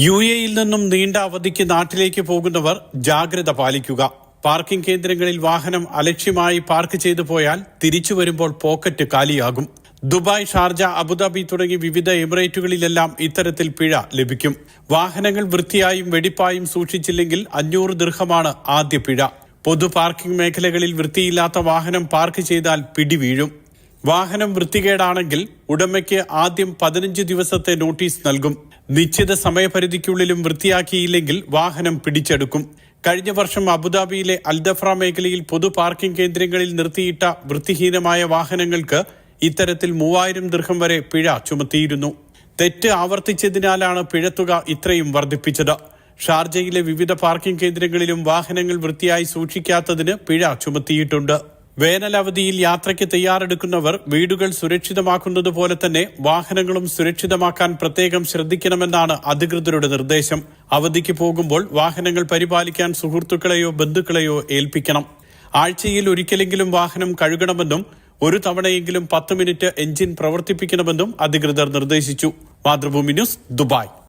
U എയിൽ നിന്നും നീണ്ട അവധിക്ക് നാട്ടിലേക്ക് പോകുന്നവർ ജാഗ്രത പാലിക്കുക. പാർക്കിംഗ് കേന്ദ്രങ്ങളിൽ വാഹനം അലക്ഷ്യമായി പാർക്ക് ചെയ്തു പോയാൽ തിരിച്ചു വരുമ്പോൾ പോക്കറ്റ് കാലിയാകും. ദുബായ് ഷാർജ അബുദാബി തുടങ്ങി വിവിധ എമിറേറ്റുകളിലെല്ലാം ഇത്തരത്തിൽ പിഴ ലഭിക്കും. വാഹനങ്ങൾ വൃത്തിയായും വെടിപ്പായും സൂക്ഷിച്ചില്ലെങ്കിൽ അഞ്ഞൂറ് ദീർഘമാണ് ആദ്യ പിഴ. പൊതു പാർക്കിംഗ് മേഖലകളിൽ വൃത്തിയില്ലാത്ത വാഹനം പാർക്ക് ചെയ്താൽ പിടിവീഴും. വാഹനം വൃത്തികേടാണെങ്കിൽ ഉടമയ്ക്ക് ആദ്യം പതിനഞ്ച് ദിവസത്തെ നോട്ടീസ് നൽകും. നിശ്ചിത സമയപരിധിക്കുള്ളിലും വൃത്തിയാക്കിയില്ലെങ്കിൽ വാഹനം പിടിച്ചെടുക്കും. കഴിഞ്ഞ വർഷം അബുദാബിയിലെ അൽദഫ്ര മേഖലയിൽ പൊതു പാർക്കിംഗ് കേന്ദ്രങ്ങളിൽ നിർത്തിയിട്ട വൃത്തിഹീനമായ വാഹനങ്ങൾക്ക് ഇത്തരത്തിൽ മൂവായിരം ദീർഘം വരെ പിഴ ചുമത്തിയിരുന്നു. തെറ്റ് ആവർത്തിച്ചതിനാലാണ് പിഴത്തുക ഇത്രയും വർദ്ധിപ്പിച്ചത്. ഷാർജയിലെ വിവിധ പാർക്കിംഗ് കേന്ദ്രങ്ങളിലും വാഹനങ്ങൾ വൃത്തിയായി സൂക്ഷിക്കാത്തതിന് പിഴ ചുമത്തിയിട്ടുണ്ട്. വേനലവധിയിൽ യാത്രയ്ക്ക് തയ്യാറെടുക്കുന്നവർ വീടുകൾ സുരക്ഷിതമാക്കുന്നത് പോലെ തന്നെ വാഹനങ്ങളും സുരക്ഷിതമാക്കാൻ പ്രത്യേകം ശ്രദ്ധിക്കണമെന്നാണ് അധികൃതരുടെ നിർദ്ദേശം. അവധിക്ക് പോകുമ്പോൾ വാഹനങ്ങൾ പരിപാലിക്കാൻ സുഹൃത്തുക്കളെയോ ബന്ധുക്കളെയോ ഏൽപ്പിക്കണം. ആഴ്ചയിൽ ഒരിക്കലെങ്കിലും വാഹനം കഴുകണമെന്നും ഒരു തവണയെങ്കിലും പത്ത് മിനിറ്റ് എഞ്ചിൻ പ്രവർത്തിപ്പിക്കണമെന്നും അധികൃതർ നിർദ്ദേശിച്ചു. Mathrubhumi news Dubai.